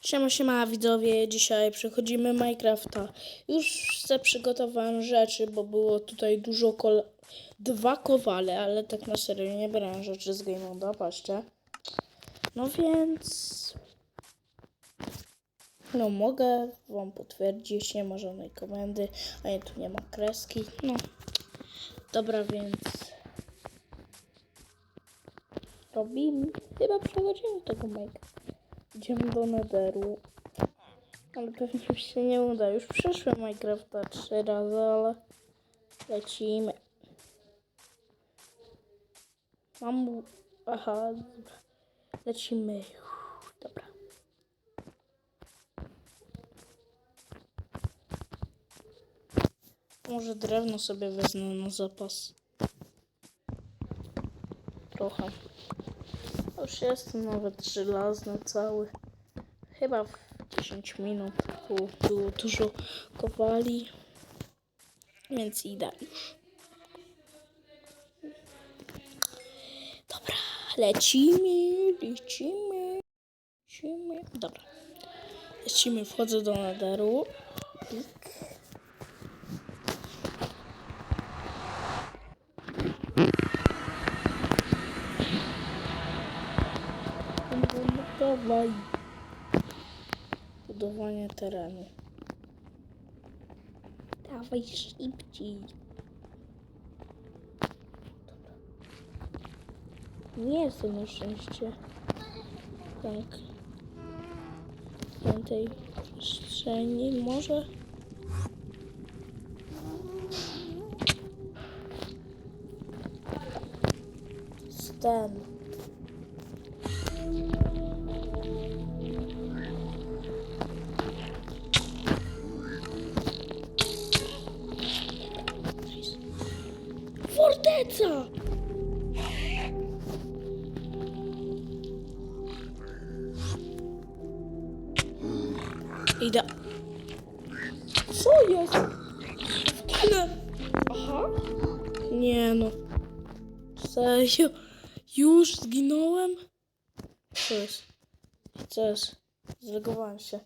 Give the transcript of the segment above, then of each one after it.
Siema, siema widzowie, dzisiaj przechodzimy Minecrafta. Już se przygotowałem rzeczy, bo było tutaj dużo kol... Dwa kowale, ale tak na serio nie brałem rzeczy z Game Moda, patrzcie. No więc... No mogę wam potwierdzić, nie ma żadnej komendy, ani tu nie ma kreski, no. Dobra, więc... Robimy, chyba przechodzimy tego Minecrafta. Idziemy do Netheru. Ale pewnie już się nie uda. Już przeszłem Minecrafta trzy razy, ale lecimy. Mam... Aha. Lecimy. Dobra. Może drewno sobie wezmę na zapas. Trochę. Już jestem nawet żelazny cały. Chyba w 10 minut. Tu było dużo kowali. Więc idę już. Dobra, lecimy, lecimy, lecimy. Dobra. Lecimy, wchodzę do nadaru. No, Dawaj. Budowanie terenu. Dawaj szybciej. Nie jestem na szczęście. Tak. W tej przestrzeni może. Stan. Forteca! Idę. Co jest? Zginę. Aha. Nie no. Serio? Już zginąłem? Co jest? Co jest? Zlegowałem się.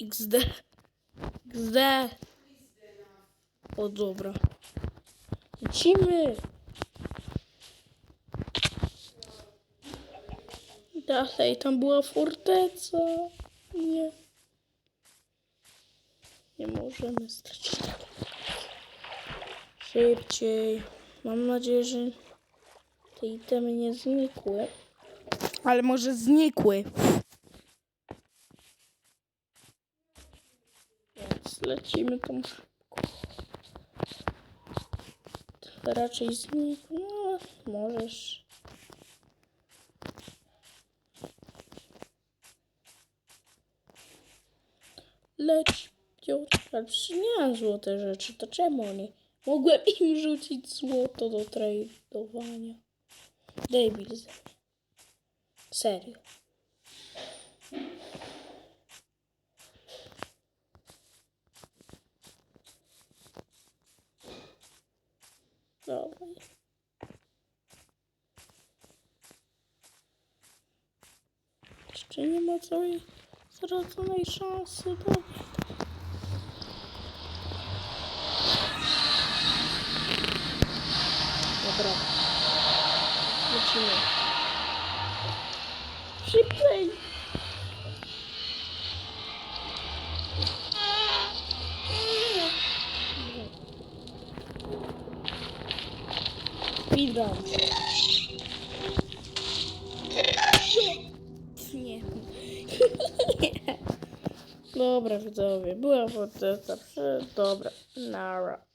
XD. XD. O dobra. Lecimy! Dalej, tam była forteca. Nie. Nie możemy stracić. Szybciej. Mam nadzieję, że te itemy nie znikły. Ale może znikły. Więc lecimy tą szybko. Raczej znikły. No, możesz. Leć, Piotr, ale nie mam złote rzeczy, to czemu oni? Mogłem im rzucić złoto do tradowania. Debil. Serio. Dawaj. Jeszcze nie ma całej straconej szansy. Dobra. Dobra. Lecimy. Szybciej! Speedrun. Nie. Dobra, widzowie. Była forteca. Dobra. Nara.